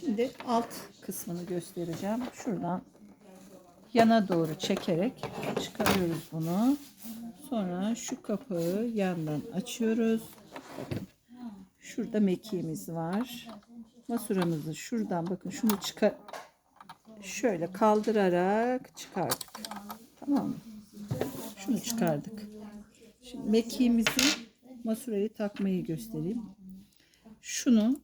Şimdi alt kısmını göstereceğim. Şuradan yana doğru çekerek çıkarıyoruz bunu. Sonra şu kapağı yandan açıyoruz. Bakın. Şurada mekiğimiz var. Masuramızı şuradan bakın şunu çıkar şöyle kaldırarak çıkardık. Tamam mı? Şunu çıkardık. Şimdi mekiğimizi masurayı takmayı göstereyim. Şunu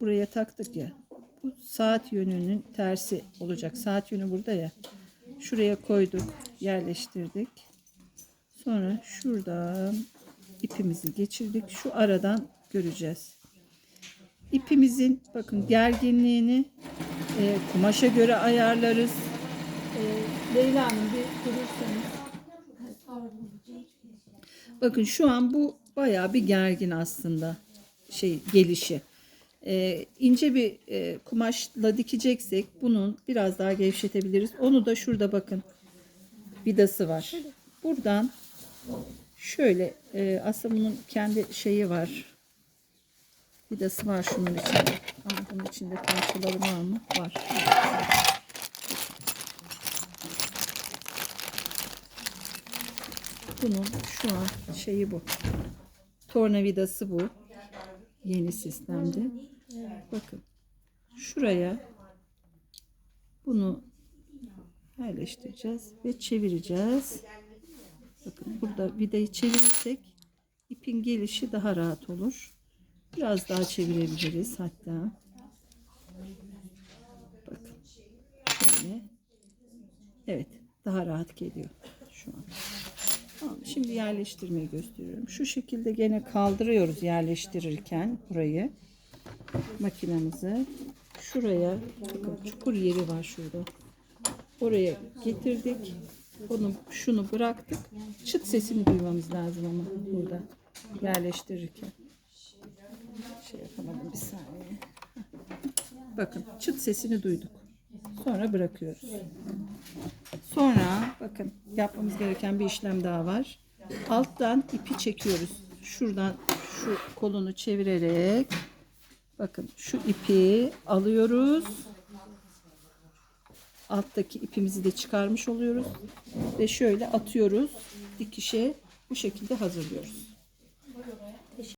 buraya taktık ya. Bu saat yönünün tersi olacak. Saat yönü burada ya. Şuraya koyduk, yerleştirdik. Sonra şuradan ipimizi geçirdik. Şu aradan göreceğiz. İpimizin bakın gerginliğini e, kumaşa göre ayarlarız. E, Leyla Hanım bir durursanız. Bakın şu an bu bayağı bir gergin aslında şey gelişi. Ee, ince bir e, kumaşla dikeceksek bunun biraz daha gevşetebiliriz. Onu da şurada bakın vidası var. Buradan şöyle e, aslında bunun kendi şeyi var. Vidası var şunun içinde. Ama bunun içinde parçaları var mı? Var. Bunun şu an şeyi bu. Tornavidası bu. Yeni sistemde. Bakın. Şuraya bunu yerleştireceğiz ve çevireceğiz. Bakın burada vidayı çevirirsek ipin gelişi daha rahat olur. Biraz daha çevirebiliriz hatta. Bakın. Şöyle. Evet. Daha rahat geliyor şu an. Tamam, şimdi yerleştirmeyi gösteriyorum. Şu şekilde gene kaldırıyoruz yerleştirirken burayı. Makinamızı şuraya bakın çukur yeri var şurada. Oraya getirdik. Bunu şunu bıraktık. Çıt sesini duymamız lazım ama burada yerleştirirken. Şey yapamadım bir saniye. Bakın çıt sesini duyduk. Sonra bırakıyoruz. Sonra bakın yapmamız gereken bir işlem daha var. Alttan ipi çekiyoruz. Şuradan şu kolunu çevirerek bakın şu ipi alıyoruz. Alttaki ipimizi de çıkarmış oluyoruz ve şöyle atıyoruz dikişe bu şekilde hazırlıyoruz.